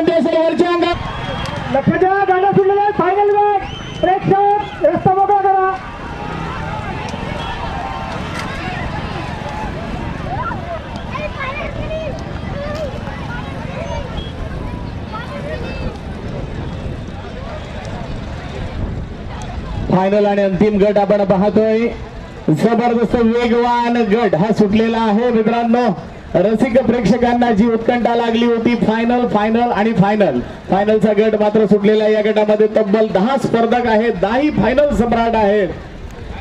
वरच्या अंगात द्या आहे फायनल प्रेक्षक रस्ता मोकळा करा फायनल आणि अंतिम गट आपण पाहतोय. जबरदस्त वेगवान गट हा सुटलेला आहे मित्रांनो. रसिक प्रेक्षकांना जी उत्कंठा लागली होती फायनल फायनल आणि फायनल फायनलचा गट मात्र सुटलेला या गटामध्ये तब्बल दहा स्पर्धक आहेत. दहाही फायनल सम्राट आहेत.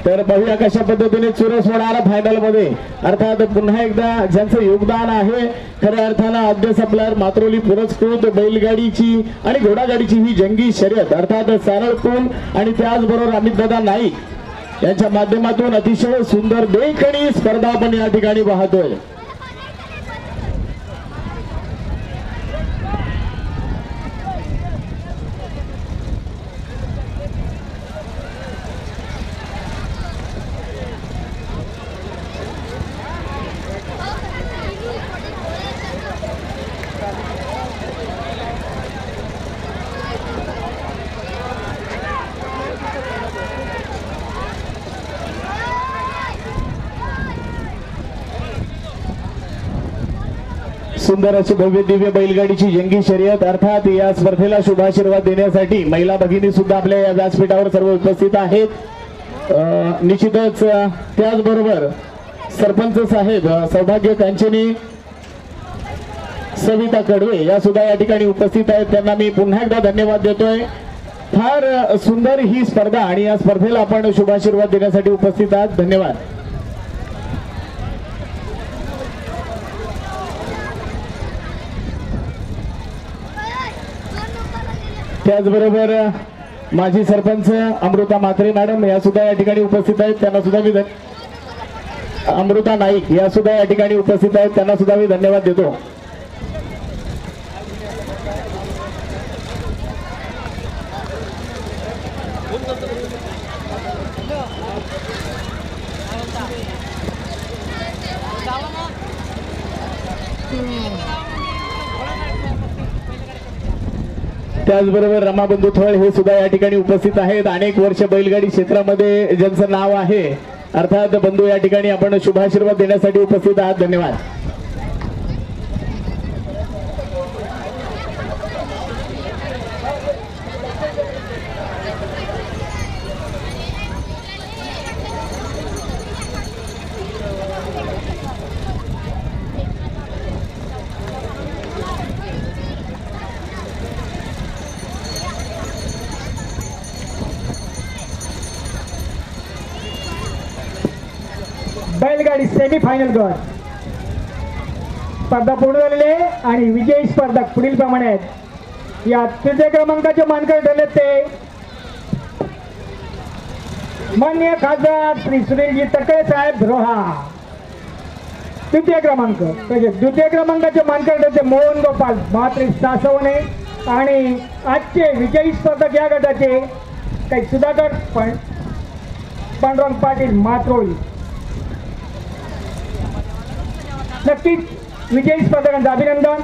तर बघूया कशा पद्धतीने चुरस होणार फायनलमध्ये. अर्थात पुन्हा एकदा ज्यांचं योगदान आहे खऱ्या अर्थानं अद्य सप्लायर मात्रोली पुरस्कृत बैलगाडीची आणि घोडागाडीची ही जंगी शर्यत. अर्थात सारळ पूल आणि त्याचबरोबर अमित दादा नाईक यांच्या माध्यमातून अतिशय सुंदर देखणी स्पर्धा आपण या ठिकाणी पाहतोय. सुंदर अशी भव्य दिव्य बैलगाडीची जंगी शर्यत अर्थात या स्पर्धेला शुभाशीर्वाद देण्यासाठी महिला भगिनी सुद्धा आपल्या या व्यासपीठावर सर्व उपस्थित आहेत. निश्चितच त्याचबरोबर सरपंच साहेब सौभाग्य कांचनी सविता कडवे या सुद्धा या ठिकाणी उपस्थित आहेत. त्यांना मी पुन्हा एकदा धन्यवाद देतोय. फार सुंदर ही स्पर्धा आणि या स्पर्धेला आपण शुभाशीर्वाद देण्यासाठी उपस्थित आहात. धन्यवाद. त्याचबरोबर माजी सरपंच अमृता म्हात्रे मॅडम या सुद्धा या ठिकाणी उपस्थित आहेत. त्यांना सुद्धा मी धन- अमृता नाईक या सुद्धा या ठिकाणी उपस्थित आहेत. त्यांना सुद्धा मी धन्यवाद देतो. त्याचबरोबर रमाबंधू थळ हे सुद्धा या ठिकाणी उपस्थित आहेत. अनेक वर्ष बैलगाडी क्षेत्रामध्ये ज्यांचं नाव आहे अर्थात बंधू या ठिकाणी आपण शुभाशीर्वाद देण्यासाठी उपस्थित आहात. धन्यवाद. बैलगाडी सेमी फायनल गट. स्पर्धा पूर्ण झालेली आहे आणि विजयी स्पर्धक पुढील प्रमाणे आहेत. या तृतीय क्रमांकाचे मानकर ठरले ते मान्य खासदार श्री सुनीलजी तकळे साहेब रोहा. तृतीय क्रमांक म्हणजे द्वितीय क्रमांकाचे मानकर ठरते मोहन गोपाल महात्री सासवणे. आणि आजचे विजयी स्पर्धक या गटाचे काही सुधाकर पण पांडुरंग पाटील मात्रोळी. नक्कीच विजयी स्पर्धकांचं अभिनंदन.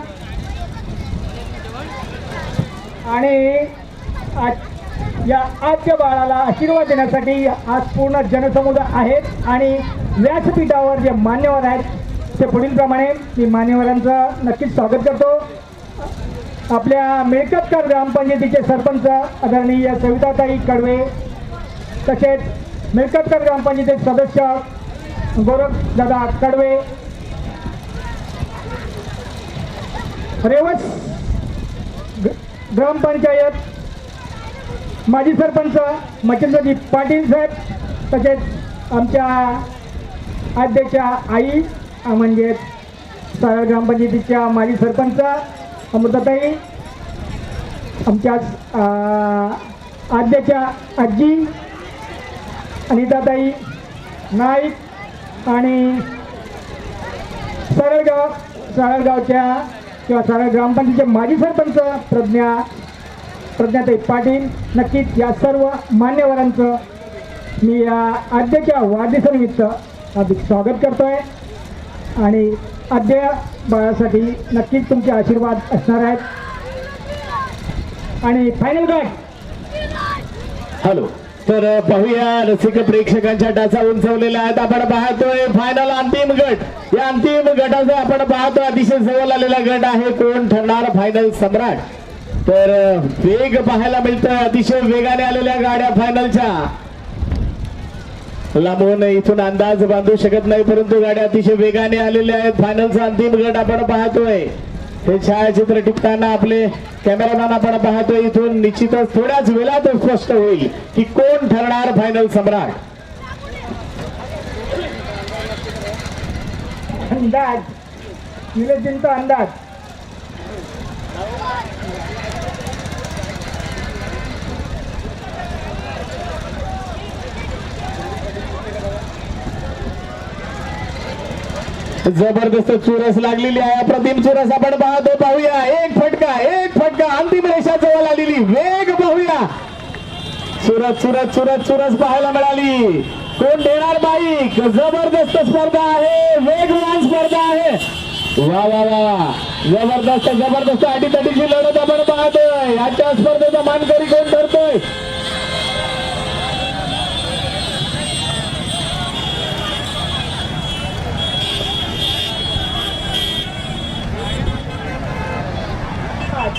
आणि आज या आजच्या बाळाला आशीर्वाद देण्यासाठी आज पूर्ण जनसमुदाय आहेत आणि व्यासपीठावर जे मान्यवर आहेत ते पुढील प्रमाणे मी मान्यवरांचं नक्कीच स्वागत करतो. आपल्या मिळकतकर ग्रामपंचायतीचे सरपंच आदरणीय सविताताई कडवे तसेच मिळकतकर ग्रामपंचायतीचे सदस्य गोरख दादा कडवे रेवस ग्रामपंचायत माजी सरपंच मच्छिंद्रजी पाटील साहेब तसेच आमच्या अध्यक्षा आई म्हणजे सारा ग्रामपंचायतीच्या माजी सरपंच अमृताताई आमच्या आद्याच्या अध्यक्षा आजी अनिताताई नाईक आणि सरळगाव सरळगावच्या किंवा सारा ग्रामपंचायतीचे माजी सरपंच प्रज्ञा प्रज्ञाताई पाटील नक्कीच या सर्व मान्यवरांचं मी या आद्याच्या वाढदिवसानिमित्त अधिक स्वागत करतो आहे आणि आद्य बाळासाठी नक्कीच तुमचे आशीर्वाद असणार आहेत. आणि फायनल गट हॅलो तर पाहूया रसिक प्रेक्षकांच्या टाचा उंचवलेल्या आहेत. आपण पाहतोय फायनल अंतिम गट. या अंतिम गटाचा आपण पाहतो अतिशय जवळ आलेला गट आहे. कोण ठरणार फायनल सम्राट? तर वेग पाहायला मिळतोय. अतिशय वेगाने आलेल्या गाड्या फायनलच्या लांबून इथून अंदाज बांधू शकत नाही परंतु गाड्या अतिशय वेगाने आलेल्या आहेत. फायनलचा अंतिम गट आपण पाहतोय. हे छायाचित्र टिपताना आपले कॅमेरामॅन आपण पाहतोय इथून निश्चितच थोड्याच वेळात स्पष्ट होईल की कोण ठरणार फायनल सम्राट. अंदाज. निवेदनचा अंदाज. जबरदस्त चुरस लागलेली आहे. अप्रतिम चुरस आपण पाहतो. पाहूया. एक फटका एक फटका. अंतिम रेषा जवळ आलेली. वेग पाहूया. चुरस चुरस चुरस चुरस पाहायला मिळाली. कोण देणार बाईक? जबरदस्त स्पर्धा आहे. वेगवान स्पर्धा आहे. वा वा वा वा. जबरदस्त जबरदस्त. अटीतटीची लढत आपण पाहतोय. आजच्या स्पर्धेचा मानकरी कोण ठरतोय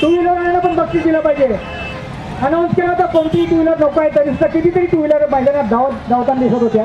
टू व्हीलरवाल्यांना पण बक्षीस दिलं पाहिजे. अनाऊन्स केला तर कोणतीही टू व्हीलर नको आहे तरी सुद्धा कितीतरी टू व्हीलर महिलांना धावत धावताना दिसत होत्या.